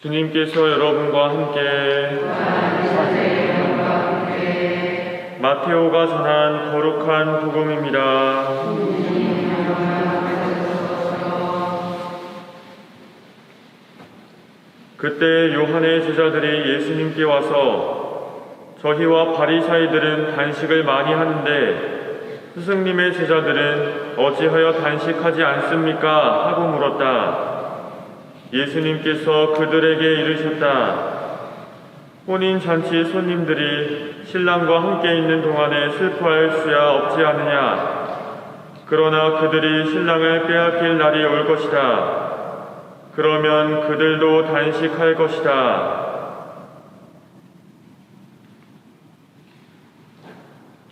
주님께서 여러분과 함께 마테오가 전한 거룩한 복음입니다. 그때 요한의 제자들이 예수님께 와서 저희와 바리사이들은 단식을 많이 하는데 스승님의 제자들은 어찌하여 단식하지 않습니까? 하고 물었다. 예수님께서 그들에게 이르셨다. 혼인 잔치 손님들이 신랑과 함께 있는 동안에 슬퍼할 수야 없지 않느냐. 그러나 그들이 신랑을 빼앗길 날이 올 것이다. 그러면 그들도 단식할 것이다.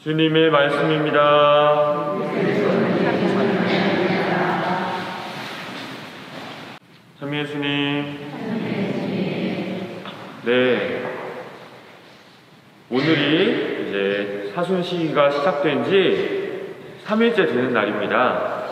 주님의 말씀입니다. 참 예수님. 네. 오늘이 이제 사순 시기가 시작된 지 3일째 되는 날입니다.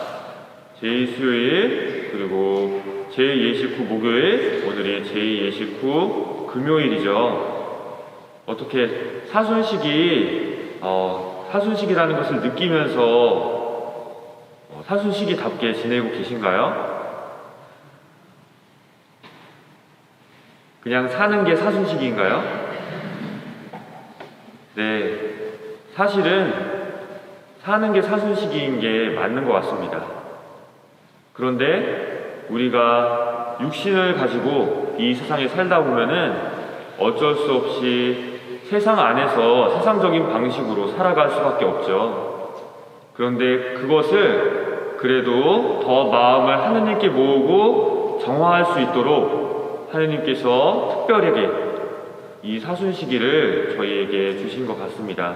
제2수요일, 그리고 제2예식 후 목요일, 오늘이 제2예식 후 금요일이죠. 어떻게 사순식이, 어, 사순식이라는 것을 느끼면서 어, 사순식이답게 지내고 계신가요? 그냥 사는 게 사순식인가요? 네. 사실은 사는 게 사순식인 게 맞는 것 같습니다. 그런데 우리가 육신을 가지고 이 세상에 살다 보면은 어쩔 수 없이 세상 안에서 세상적인 방식으로 살아갈 수밖에 없죠. 그런데 그것을 그래도 더 마음을 하느님께 모으고 정화할 수 있도록 하느님께서 특별하게 이 사순시기를 저희에게 주신 것 같습니다.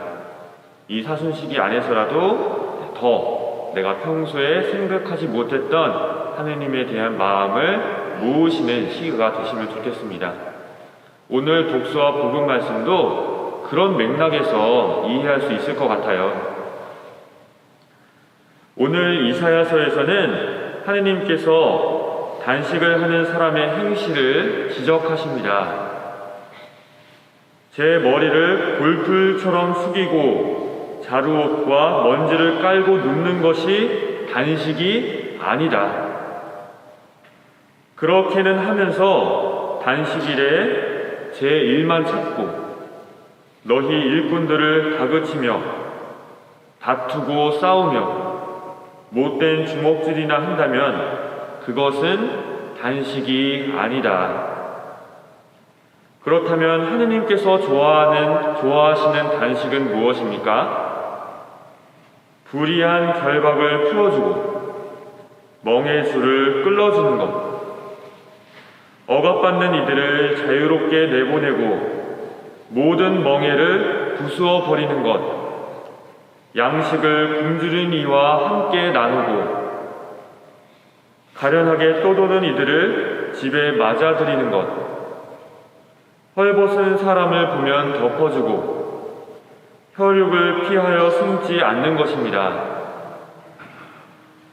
이 사순시기 안에서라도 더 내가 평소에 생각하지 못했던 하느님에 대한 마음을 모으시는 시기가 되시면 좋겠습니다. 오늘 독서와 복음 말씀도 그런 맥락에서 이해할 수 있을 것 같아요. 오늘 이사야서에서는 하느님께서 단식을 하는 사람의 행실을 지적하십니다. 제 머리를 골풀처럼 숙이고 자루옷과 먼지를 깔고 눕는 것이 단식이 아니다. 그렇게는 하면서 단식일에 제 일만 찾고 너희 일꾼들을 다그치며 다투고 싸우며 못된 주먹질이나 한다면 그것은 단식이 아니다. 그렇다면 하느님께서 좋아하는, 좋아하시는 단식은 무엇입니까? 불의한 결박을 풀어주고 멍의 줄을 끌어주는 것. 억압받는 이들을 자유롭게 내보내고 모든 멍해를 부수어 버리는 것. 양식을 굶주린 이와 함께 나누고 가련하게 떠도는 이들을 집에 맞아들이는 것. 헐벗은 사람을 보면 덮어주고 혈육을 피하여 숨지 않는 것입니다.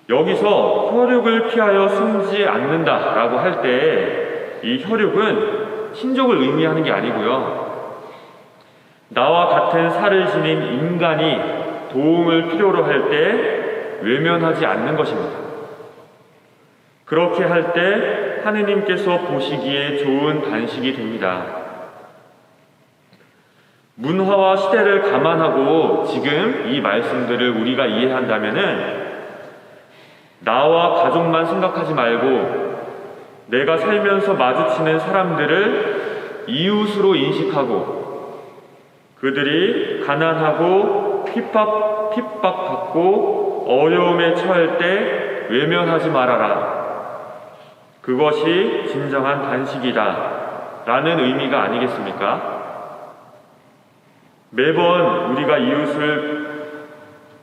여기서 혈육을 피하여 숨지 않는다라고 할 때 이 혈육은 신족을 의미하는 게 아니고요. 나와 같은 살을 지닌 인간이 도움을 필요로 할 때 외면하지 않는 것입니다. 그렇게 할 때 하느님께서 보시기에 좋은 단식이 됩니다. 문화와 시대를 감안하고 지금 이 말씀들을 우리가 이해한다면은 나와 가족만 생각하지 말고 내가 살면서 마주치는 사람들을 이웃으로 인식하고 그들이 가난하고 핍박, 핍박받고 어려움에 처할 때 외면하지 말아라. 그것이 진정한 단식이다. 라는 의미가 아니겠습니까? 매번 우리가 이웃을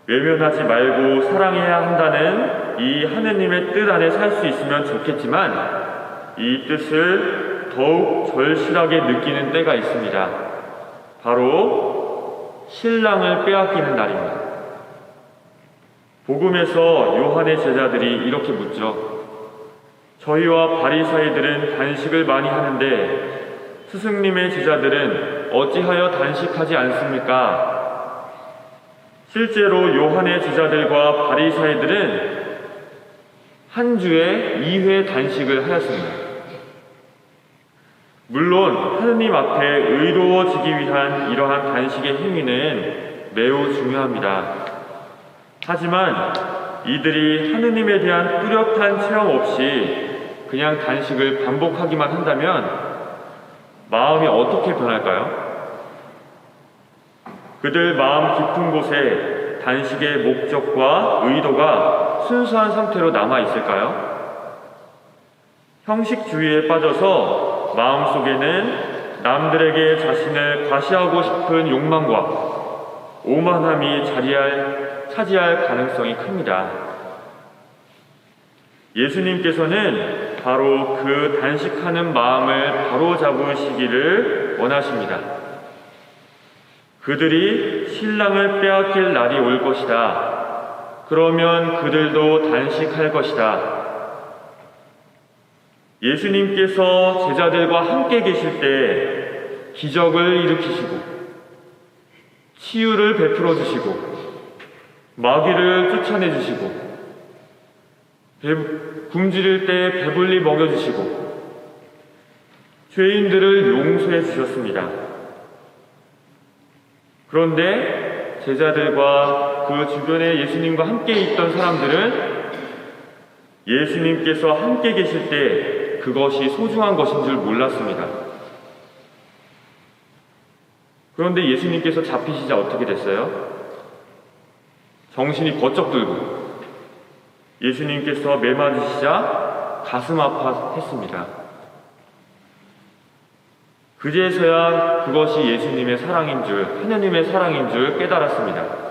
외면하지 말고 사랑해야 한다는 이 하느님의 뜻 안에 살 수 있으면 좋겠지만 이 뜻을 더욱 절실하게 느끼는 때가 있습니다. 바로 신랑을 빼앗기는 날입니다. 복음에서 요한의 제자들이 이렇게 묻죠. 저희와 바리사이들은 단식을 많이 하는데 스승님의 제자들은 어찌하여 단식하지 않습니까? 실제로 요한의 제자들과 바리사이들은 한 주에 2회 단식을 하였습니다. 물론 하느님 앞에 의로워지기 위한 이러한 단식의 행위는 매우 중요합니다. 하지만 이들이 하느님에 대한 뚜렷한 체험 없이 그냥 단식을 반복하기만 한다면 마음이 어떻게 변할까요? 그들 마음 깊은 곳에 단식의 목적과 의도가 순수한 상태로 남아 있을까요? 형식주의에 빠져서 마음속에는 남들에게 자신을 과시하고 싶은 욕망과 오만함이 자리할, 차지할 가능성이 큽니다. 예수님께서는 바로 그 단식하는 마음을 바로 잡으시기를 원하십니다. 그들이 신랑을 빼앗길 날이 올 것이다. 그러면 그들도 단식할 것이다. 예수님께서 제자들과 함께 계실 때 기적을 일으키시고 치유를 베풀어 주시고 마귀를 쫓아내 주시고 배, 굶주릴 때 배불리 먹여 주시고 죄인들을 용서해 주셨습니다. 그런데 제자들과 그 주변에 예수님과 함께 있던 사람들은 예수님께서 함께 계실 때 그것이 소중한 것인 줄 몰랐습니다. 그런데 예수님께서 잡히시자 어떻게 됐어요? 정신이 번쩍 들고 예수님께서 매 맞으시자 가슴 아파했습니다. 그제서야 그것이 예수님의 사랑인 줄, 하느님의 사랑인 줄 깨달았습니다.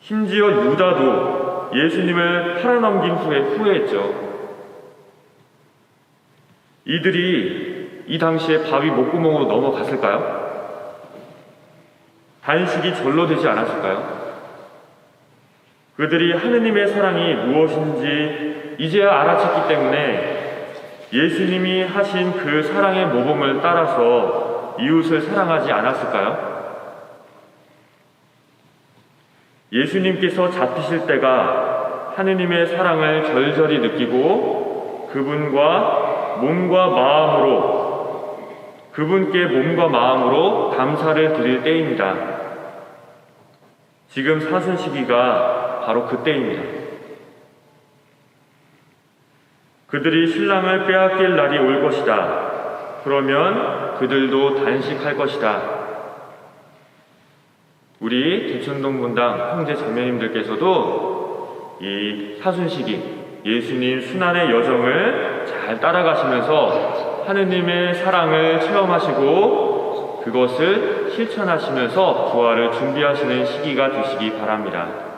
심지어 유다도 예수님을 팔아넘긴 후에 후회했죠. 이들이 이 당시에 바위 목구멍으로 넘어갔을까요? 단식이 절로 되지 않았을까요? 그들이 하느님의 사랑이 무엇인지 이제야 알아챘기 때문에 예수님이 하신 그 사랑의 모범을 따라서 이웃을 사랑하지 않았을까요? 예수님께서 잡히실 때가 하느님의 사랑을 절절히 느끼고 그분과 몸과 마음으로 그분께 몸과 마음으로 감사를 드릴 때입니다. 지금 사순 시기가 바로 그때입니다. 그들이 신랑을 빼앗길 날이 올 것이다. 그러면 그들도 단식할 것이다. 우리 대천동 분당 형제 자매님들께서도 이 사순 시기 예수님 순환의 여정을 잘 따라가시면서 하느님의 사랑을 체험하시고 그것을 실천하시면서 부활을 준비하시는 시기가 되시기 바랍니다.